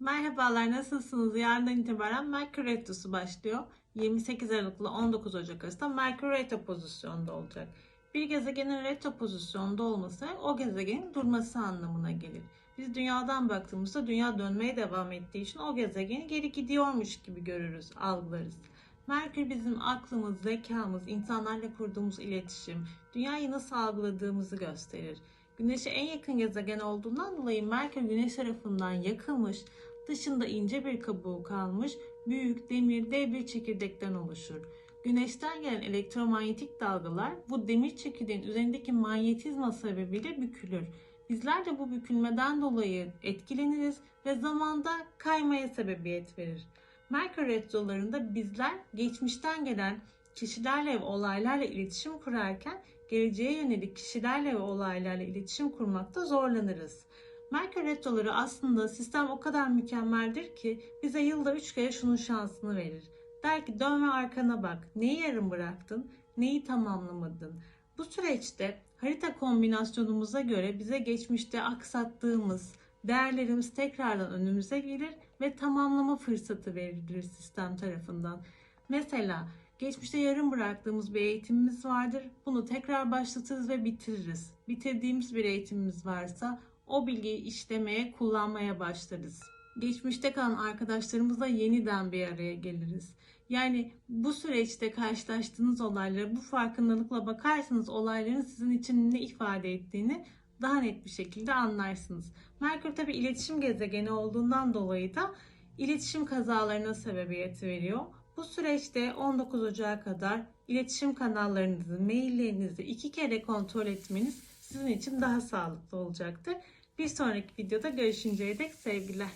Merhabalar, nasılsınız? Yarından itibaren Merkür Retrosu başlıyor. 28 Aralık ile 19 Ocak arasında Merkür Retro pozisyonda olacak. Bir gezegenin retro pozisyonda olması o gezegenin durması anlamına gelir. Biz dünyadan baktığımızda dünya dönmeye devam ettiği için o gezegeni geri gidiyormuş gibi görürüz, algılarız. Merkür bizim aklımız, zekamız, insanlarla kurduğumuz iletişim, dünyayı nasıl algıladığımızı gösterir. Güneş'e en yakın gezegen olduğundan dolayı Merkür Güneş tarafından yakılmış, dışında ince bir kabuğu kalmış, büyük demir dev bir çekirdekten oluşur. Güneşten gelen elektromanyetik dalgalar bu demir çekirdeğin üzerindeki manyetizma sebebiyle bükülür. Bizler de bu bükülmeden dolayı etkileniriz ve zamanda kaymaya sebebiyet verir. Merkür retrolarında bizler geçmişten gelen kişilerle ve olaylarla iletişim kurarken geleceğe yönelik kişilerle ve olaylarla iletişim kurmakta zorlanırız. Merkür retroları aslında sistem o kadar mükemmeldir ki bize yılda 3 kere şunun şansını verir. Der ki dön ve arkana bak. Neyi yarım bıraktın? Neyi tamamlamadın? Bu süreçte harita kombinasyonumuza göre bize geçmişte aksattığımız değerlerimiz tekrardan önümüze gelir ve tamamlama fırsatı verilir sistem tarafından. Mesela geçmişte yarım bıraktığımız bir eğitimimiz vardır. Bunu tekrar başlatırız ve bitiririz. Bitirdiğimiz bir eğitimimiz varsa o bilgiyi işlemeye, kullanmaya başlarız. Geçmişte kalan arkadaşlarımızla yeniden bir araya geliriz. Yani bu süreçte karşılaştığınız olaylara bu farkındalıkla bakarsanız olayların sizin için ne ifade ettiğini daha net bir şekilde anlarsınız. Merkür tabi iletişim gezegeni olduğundan dolayı da iletişim kazalarına sebebiyet veriyor. Bu süreçte 19 Ocak'a kadar iletişim kanallarınızı, maillerinizi iki kere kontrol etmeniz sizin için daha sağlıklı olacaktır. Bir sonraki videoda görüşünceye dek sevgiler.